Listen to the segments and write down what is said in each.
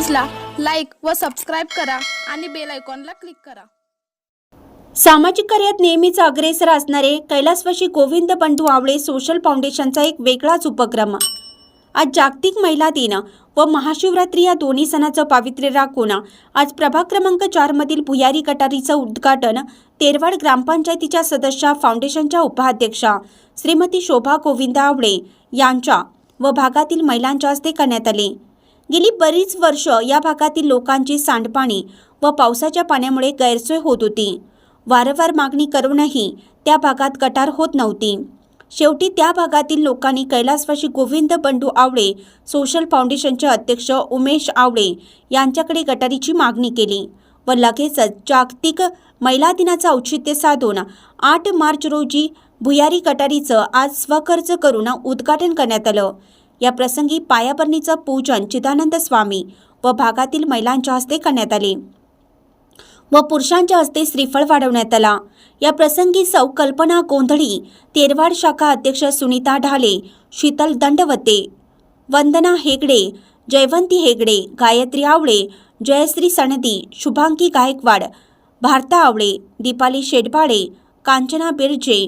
व सबस्क्राईब करा आणि बेल आयकॉनला क्लिक करा. सामाजिक कार्यात नेहमीच अग्रेसर असणारे कैलासवाशी गोविंद बंधू आवळे सोशल फाउंडेशनचा एक वेगळाच उपक्रम. आज जागतिक महिला दिन व महाशिवरात्री या दोन्ही सणाचं पावित्र्य राखून आज प्रभाग क्रमांक चारमधील भुयारी कटारीचं उद्घाटन तेरवाड ग्रामपंचायतीच्या सदस्या फाउंडेशनच्या उपाध्यक्षा श्रीमती शोभा गोविंद आवळे यांच्या व भागातील महिलांच्या हस्ते करण्यात आले. गेली बरीच वर्ष या भागातील लोकांची सांडपाणी व पावसाच्या पाण्यामुळे गैरसोय होत होती. वारंवार मागणी करूनही त्या भागात गटार होत नव्हती. शेवटी त्या भागातील लोकांनी कैलासवाशी गोविंद बंडू आवळे सोशल फाउंडेशनचे अध्यक्ष उमेश आवळे यांच्याकडे गटारीची मागणी केली व लगेचच जागतिक महिला दिनाचं औचित्य साधून आठ मार्च रोजी भुयारी गटारीचं आज स्वखर्च करून उद्घाटन करण्यात आलं. या प्रसंगी पायाभरणीचं पूजन चिदानंद स्वामी व भागातील महिलांच्या हस्ते करण्यात आले. व पुरुषांच्या हस्ते श्रीफळ वाढवण्यात आला. या प्रसंगी सौ कल्पना गोंधळी तेरवाड शाखा अध्यक्ष सुनीता ढाले शीतल दंडवते वंदना हेगडे जयवंती हेगडे गायत्री आवळे जयश्री सणदी शुभांकी गायकवाड भारता आवळे दीपाली शेडबाळे कांचना बिर्जे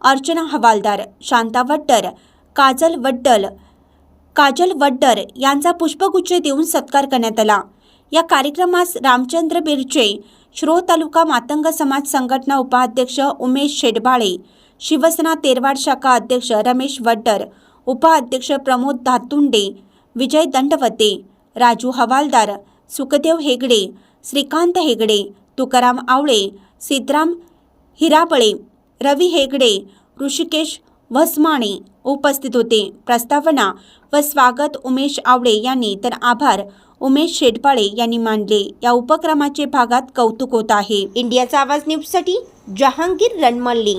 अर्चना हवालदार शांता वट्टर काजल वड्डल काजल वड्डर यांचा पुष्पगुच्छ देऊन सत्कार करण्यात आला. या कार्यक्रमास रामचंद्र बिरचे श्रो तालुका मातंग समाज संघटना उपाध्यक्ष उमेश शेडबाळे शिवसेना तेरवाड शाखा अध्यक्ष रमेश वड्डर उपाध्यक्ष प्रमोद धातुंडे विजय दंडवते राजू हवालदार सुखदेव हेगडे श्रीकांत हेगडे तुकाराम आवळे सिद्धराम हिराबळे रवी हेगडे ऋषिकेश वसमाणे उपस्थित होते. प्रस्तावना व स्वागत उमेश आवळे यांनी तर आभार. उमेश शेडपाळे यांनी मानले. या उपक्रमाचे भागात कौतुक होत आहे. इंडियाचा आवाज न्यूजसाठी जहांगीर रणमल्ली.